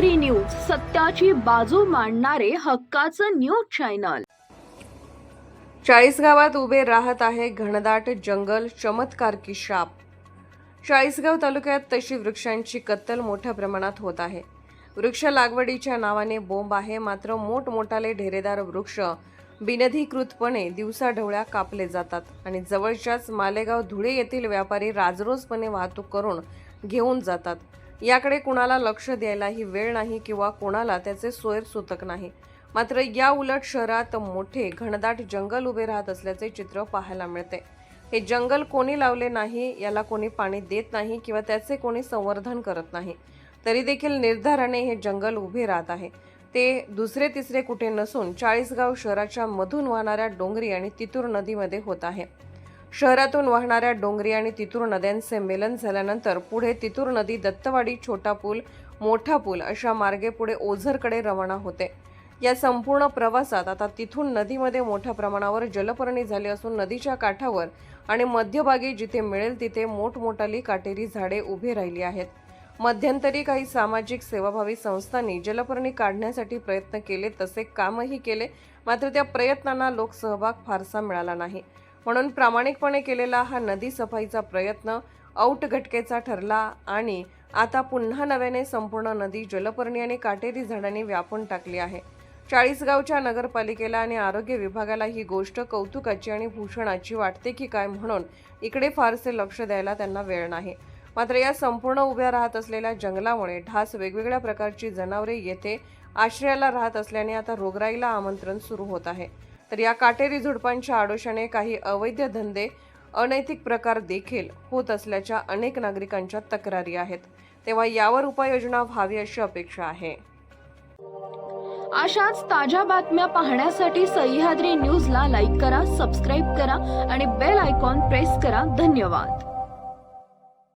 News सत्याची बाजू मांडणारे हक्काचं न्यूज चॅनल. चाळीसगावात उभे राहत आहे घनदाट जंगल चमत्कार की शाप. चाळीसगाव तालुक्यात तशी वृक्षांची कत्तल मोठ्या प्रमाणात होत आहे. वृक्ष लागवडीच्या नावाने बोंब आहे मात्र मोठमोठाले ढेरेदार वृक्ष बिनधिकृतपणे दिवसाढवळ्या कापले जातात आणि जवळच्याच मालेगाव धुळे येथील व्यापारी राजरोजपणे वाहतूक करून घेऊन जातात. याकडे कुणाला लक्ष द्यायलाही वेळ नाही किंवा कोणाला त्याचे सोयर सुतक नाही. मात्र या उलट शहरात मोठे घनदाट जंगल उभे राहत असल्याचे चित्र पाहायला मिळते. हे जंगल कोणी लावले नाही याला कोणी पाणी देत नाही किंवा त्याचे कोणी संवर्धन करत नाही. तरी देखील निर्धाराने हे जंगल उभे राहत आहे. ते दुसरे तिसरे कुठे नसून चाळीसगाव शहराच्या मधून वाहणाऱ्या डोंगरी आणि तितूर नदीमध्ये होत आहे. शहरातून वाहणाऱ्या डोंगरी आणि तितूर नद्यांचे मेलन झाल्यानंतर पुढे तितूर नदी दत्तवाडी छोटा पूल मोठा पूल अशा मार्गे पुढे ओझरकडे रवाना होते. या संपूर्ण प्रवासात आता तिथून नदीमध्ये मोठ्या प्रमाणावर जलपर्णी झाली असून नदीच्या काठावर आणि मध्यभागी जिथे मिळेल तिथे मोठमोठाली काटेरी झाडे उभी राहिली आहेत. मध्यंतरी काही सामाजिक सेवाभावी संस्थांनी जलपर्णी काढण्यासाठी प्रयत्न केले तसे कामही केले मात्र त्या प्रयत्नांना लोकसहभाग फारसा मिळाला नाही. म्हणून प्रामाणिकपणे केलेला हा नदी सफाईचा प्रयत्न औट घटकेचा ठरला आणि आता पुन्हा नव्याने संपूर्ण नदी जलपर्णी आणि काटेरी झाडांनी व्यापून टाकली आहे. चाळीसगावच्या नगरपालिकेला आणि आरोग्य विभागाला ही गोष्ट कौतुकाची आणि भूषणाची वाटते की काय म्हणून इकडे फारसे लक्ष द्यायला त्यांना वेळ नाही. मात्र या संपूर्ण उभ्या राहत असलेल्या जंगलामुळे ढास वेगवेगळ्या प्रकारची जनावरे येथे आश्रयाला राहत असल्याने आता रोगराईला आमंत्रण सुरू होत आहे. तर या काटेरी झुडपांच्या आडोशाने काही अवैध धंदे अनैतिक प्रकार देखील होत असल्याच्या अनेक नागरिकांच्या तक्रारी आहेत. तेव्हा यावर उपाययोजना व्हावी अशी अपेक्षा आहे. अशाच ताज्या बातम्या पाहण्यासाठी सह्याद्री न्यूजला लाईक करा सबस्क्राईब करा आणि बेल आयकॉन प्रेस करा. धन्यवाद.